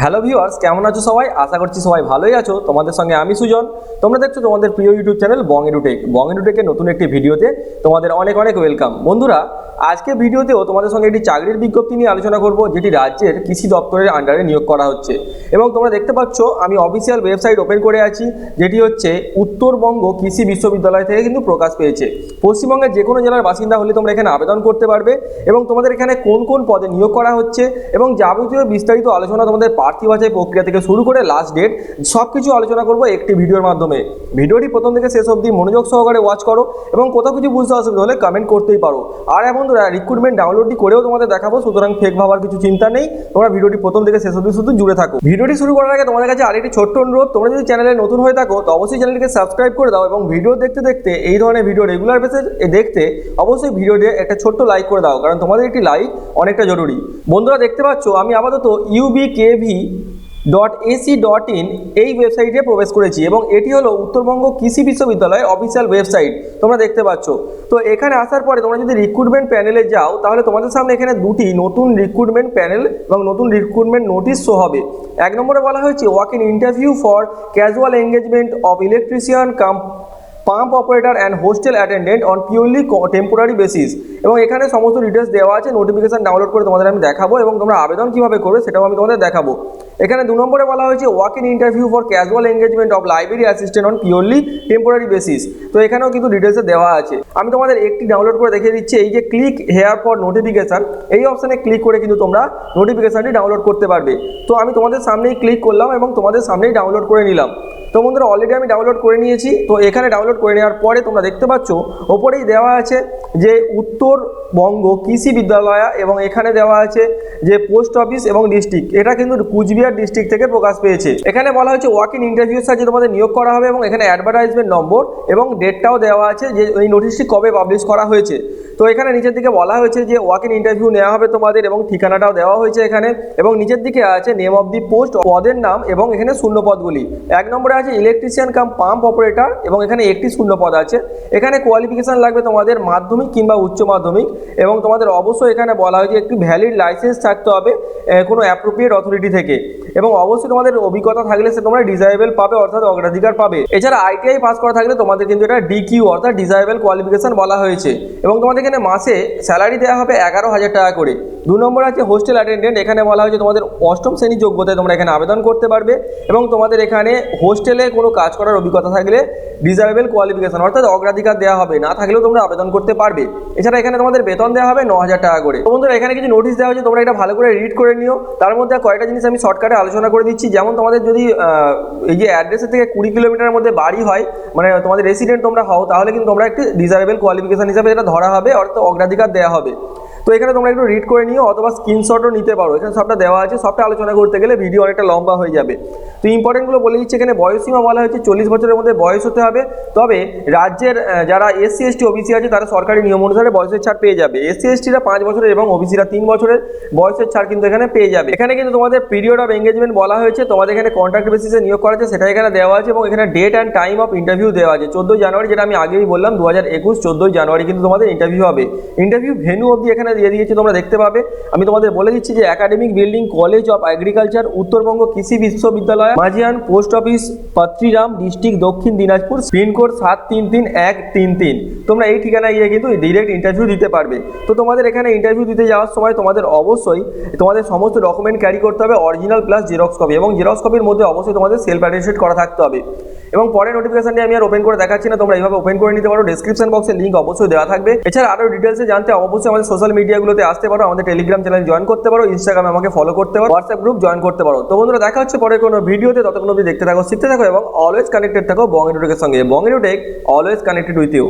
Hello viewers কেমন আছো সবাই? আশা করছি সবাই ভালোই আছো। তোমাদের সঙ্গে আমি সুজন। তোমরা দেখছ তোমাদের প্রিয় YouTube channel Bong Edutech Bong এডুটেকের নতুন একটি ভিডিওতে তোমাদের অনেক অনেক ওয়েলকাম বন্ধুরা আজকে ভিডিওতেও তোমাদের সঙ্গে একটি চাকরির বিজ্ঞপ্তি নিয়ে আলোচনা করব, যেটি রাজ্যের কৃষি দপ্তরের আন্ডারে নিয়োগ করা হচ্ছে। এবং তোমরা দেখতে পাচ্ছ, আমি অফিসিয়াল ওয়েবসাইট ওপেন করে আছি, যেটি হচ্ছে উত্তরবঙ্গ কৃষি বিশ্ববিদ্যালয় থেকে কিন্তু প্রকাশ পেয়েছে। পশ্চিমবঙ্গের যে কোনো জেলার বাসিন্দা হলে তোমরা এখানে আবেদন করতে পারবে এবং তোমাদের এখানে কোন কোন পদে নিয়োগ করা হচ্ছে এবং যাবতীয় বিস্তারিত আলোচনা তোমাদের প্রার্থী বাছাই প্রক্রিয়া থেকে শুরু করে লাস্ট ডেট সব কিছু আলোচনা করব একটি ভিডিওর মাধ্যমে। ভিডিওটি প্রথম থেকে শেষ অবধি মনোযোগ সহকারে ওয়াচ করো এবং কোথাও কিছু বুঝতে অসুবিধা হলে কমেন্ট করতেই পারো। আর এখন বন্ধুরা রিক্রুটমেন্ট ডাউনলোডটি করেও তোমাদের দেখাবো, সুতরাং ফেক ভাবার কিছু চিন্তা নেই। তোমরা ভিডিওটি প্রথম থেকে শেষ অবধি শুধু জুড়ে থাকো। ভিডিওটি শুরু করার আগে তোমাদের কাছে আরেকটি ছোট্ট অনুরোধ, তোমরা যদি চ্যানেলে নতুন হয়ে থাকো, তো অবশ্যই চ্যানেলটিকে সাবস্ক্রাইব করে দাও এবং ভিডিও দেখতে দেখতে, এই ধরনের ভিডিও রেগুলার বেসে দেখতে অবশ্যই ভিডিওটি একটা ছোট্ট লাইক করে দাও, কারণ তোমাদের একটি লাইক অনেকটা জরুরি। বন্ধুরা, দেখতে পাচ্ছ, আমি আপাতত UBKV dot AC dot in এই ওয়েবসাইটে প্রবেশ করেছি এবং এটি হলো উত্তরবঙ্গ কৃষি বিশ্ববিদ্যালয়ের অফিসিয়াল ওয়েবসাইট তোমরা দেখতে পাচ্ছ। তো এখানে আসার পরে তোমরা যদি রিক্রুটমেন্ট প্যানেলে যাও, তাহলে তোমাদের সামনে এখানে দুটি নতুন রিক্রুটমেন্ট প্যানেল এবং নতুন রিক্রুটমেন্ট নোটিশ শো হবে। এক নম্বরে বলা হয়েছে walk in interview for casual engagement of electrician cum pump operator and hostel attendant on purely temporary basis এবং এখানে সমস্ত ডিটেলস দেওয়া আছে নোটিফিকেশন ডাউনলোড করে তোমাদের আমি দেখাবো এবং তোমরা আবেদন কীভাবে করবে সেটাও আমি তোমাদের দেখাবো। এখানে দু নম্বরে বলা হয়েছে walk in interview for casual engagement of library assistant on purely temporary basis তো এখানেও কিন্তু ডিটেলসে দেওয়া আছে। আমি তোমাদের একটি ডাউনলোড করে দেখিয়ে দিচ্ছি, এই যে ক্লিক হেয়ার ফর নোটিফিকেশান এই অপশানে ক্লিক করে কিন্তু তোমরা নোটিফিকেশানটি ডাউনলোড করতে পারবে। তো আমি তোমাদের সামনেই ক্লিক করলাম এবং তোমাদের সামনেই ডাউনলোড করে নিলাম। তো বন্ধুরা অলরেডি আমি ডাউনলোড করে নিয়েছি। তো এখানে ডাউনলোড করে নেওয়ার পরে তোমরা দেখতে পাচ্ছ, ওপরেই দেওয়া আছে যে উত্তরবঙ্গ কৃষি বিদ্যালয় এবং এখানে দেওয়া আছে যে পোস্ট অফিস এবং ডিস্ট্রিক্ট। এটা কিন্তু কুচবিহার ডিস্ট্রিক্ট থেকে প্রকাশ পেয়েছে। এখানে বলা হয়েছে ওয়াক ইন ইন্টারভিউ সাহায্যে তোমাদের নিয়োগ করা হবে এবং এখানে অ্যাডভার্টাইজমেন্ট নম্বর এবং ডেটটাও দেওয়া আছে যে এই নোটিশটি কবে পাবলিশ করা হয়েছে। তো এখানে নিচের দিকে বলা হয়েছে যে ওয়াক ইন ইন্টারভিউ নেওয়া হবে তোমাদের এবং ঠিকানাটাও দেওয়া হয়েছে এখানে এবং নিচের দিকে আছে নেম অফ দি পোস্ট পদের নাম এবং এখানে শূন্য পদগুলি। এক নম্বরে আছে ইলেকট্রিশিয়ান কাম পাম্প অপারেটর এবং এখানে একটি শূন্য পদ আছে। এখানে কোয়ালিফিকেশন লাগবে তোমাদের মাধ্যমিক কিংবা উচ্চ মাধ্যমিক। এবং তোমাদের অবশ্যই এখানে বলা হয়েছে একটি ভ্যালিড লাইসেন্স থাকতে হবে কোনো অ্যাপ্রোপ্রিয়েট অথরিটি থেকে। এবং অবশ্যই তোমাদের অভিজ্ঞতা থাকলে সে তোমরা ডিজাইবেল পাবে, অর্থাৎ অগ্রাধিকার পাবে। এছাড়া আইটিআই পাস করা থাকলে তোমাদের কিন্তু এটা ডিকিউ অর্থাৎ ডিজাইবেল কোয়ালিফিকেশন বলা হয়েছে। এবং তোমাদের এখানে মাসে স্যালারি দেওয়া হবে এগারো হাজার টাকা করে। দু নম্বর আছে হোস্টেল অ্যাটেন্ডেন্ট এখানে বলা হয়েছে তোমাদের অষ্টম শ্রেণি যোগ্যতায় তোমরা এখানে আবেদন করতে পারবে। এবং তোমাদের এখানে হোস্টেলে কোনো কাজ করার অভিজ্ঞতা থাকলে ডিজারেবল কোয়ালিফিকেশন অর্থাৎ অগ্রাধিকার দেওয়া হবে, না থাকলেও তোমরা আবেদন করতে পারবে। এছাড়া এখানে তোমাদের বেতন দেওয়া হবে ন হাজার টাকা করে। তো বন্ধুরা, এখানে কিছু নোটিশ দেওয়া হয়েছে, তোমরা এটা ভালো করে রিড করে নিও। তার মধ্যে কয়েকটা জিনিস আমি শর্টকাটে আলোচনা করে দিচ্ছি। যেমন তোমাদের যদি এই যে অ্যাড্রেসের থেকে কুড়ি কিলোমিটারের মধ্যে বাড়ি হয় মানে তোমাদের রেসিডেন্ট তোমরা হও, তাহলে কিন্তু তোমরা একটি ডিজারেবল কোয়ালিফিকেশন হিসাবে এটা ধরা হবে, অর্থাৎ অগ্রাধিকার দেওয়া হবে। তো এখানে তোমরা একটু রিড করে নিও অথবা স্ক্রিনশটও নিতে পারো। এখানে সবটা দেওয়া আছে, সবটা আলোচনা করতে গেলে ভিডিও অনেকটা লম্বা হয়ে যাবে। তো ইম্পর্টেন্টগুলো বলে দিচ্ছে, এখানে বয়সীমা বলা হয়েছে, চল্লিশ বছরের মধ্যে বয়স হতে হবে। তবে রাজ্যের যারা এসসি এসটি ওবিসি আছে, তারা সরকারি নিয়ম অনুসারে বয়সের ছাড় পেয়ে যাবে। এসসি এসটিরা পাঁচ বছরের এবং ওবিসিরা তিন বছরের বয়সের ছাড় কিন্তু এখানে পেয়ে যাবে। এখানে কিন্তু তোমাদের পিরিয়ড অফ এঙ্গেজমেন্ট বলা হয়েছে, তোমাদের এখানে কন্ট্রাক্ট বেসিসে নিয়োগ করা আছে, সেটা এখানে দেওয়া আছে এবং এখানে date and time of interview দেওয়া আছে। চোদ্দোই জানুয়ারি, যেটা আমি আগেই বললাম দু হাজার একুশ, চোদ্দোই জানুয়ারি কিন্তু তোমাদের ইন্টারভিউ হবে। ইন্টারভিউ ভেনু অবধি এখানে দিয়ে দিয়েছি, তোমরা দেখতে পাবে। আমি তোমাদের বলে দিচ্ছি যে academic building college of agriculture Uttarbanga Krishi Viswavidyalaya, Majhian post office Patiram district Dakshin Dinajpur pincode সাত তিন তিন এক তিন তিন। তোমরা এই ঠিকানায় গিয়ে কিন্তু ডিরেক্ট ইন্টারভিউ দিতে পারবে। তো তোমাদের এখানে ইন্টারভিউ দিতে যাওয়ার সময় তোমাদের অবশ্যই তোমাদের সমস্ত ডকুমেন্ট ক্যারি করতে হবে অরিজিনাল প্লাস জেরক্স কপি এবং জেরক্স কপির মধ্যে অবশ্যই তোমাদের সেলফ অ্যাটেস্টেড করা থাকতে হবে। এবং পরে নোটিফিকেশনটি আমি আর ওপেন করে দেখাচ্ছি না, তোমরা এইভাবে ওপেন করে নিতে পারো। ডিসক্রিপশন বক্সে লিঙ্ক অবশ্যই দেওয়া থাকবে। এছাড়া আরও ডিটেলসে জানতে অবশ্যই আমাদের সোশ্যাল মিডিয়াগুলোতে আসতে পারো, আমাদের টেলিগ্রাম চ্যানেল জয়েন করতে পারো ইনস্টাগ্রামে আমাকে ফলো করতে পারো হোয়াটসঅ্যাপ গ্রুপ জয়েন করতে পারো। তো বন্ধুরা, দেখা হচ্ছে পরে কোনো ভিডিওতে ততক্ষণ অবধি দেখতে থাকো, শিখতে থাকো এবং অলওয়েজ কানেক্টেড থাকো বং এডুটেকের সঙ্গে। Bong Edutech always connected with you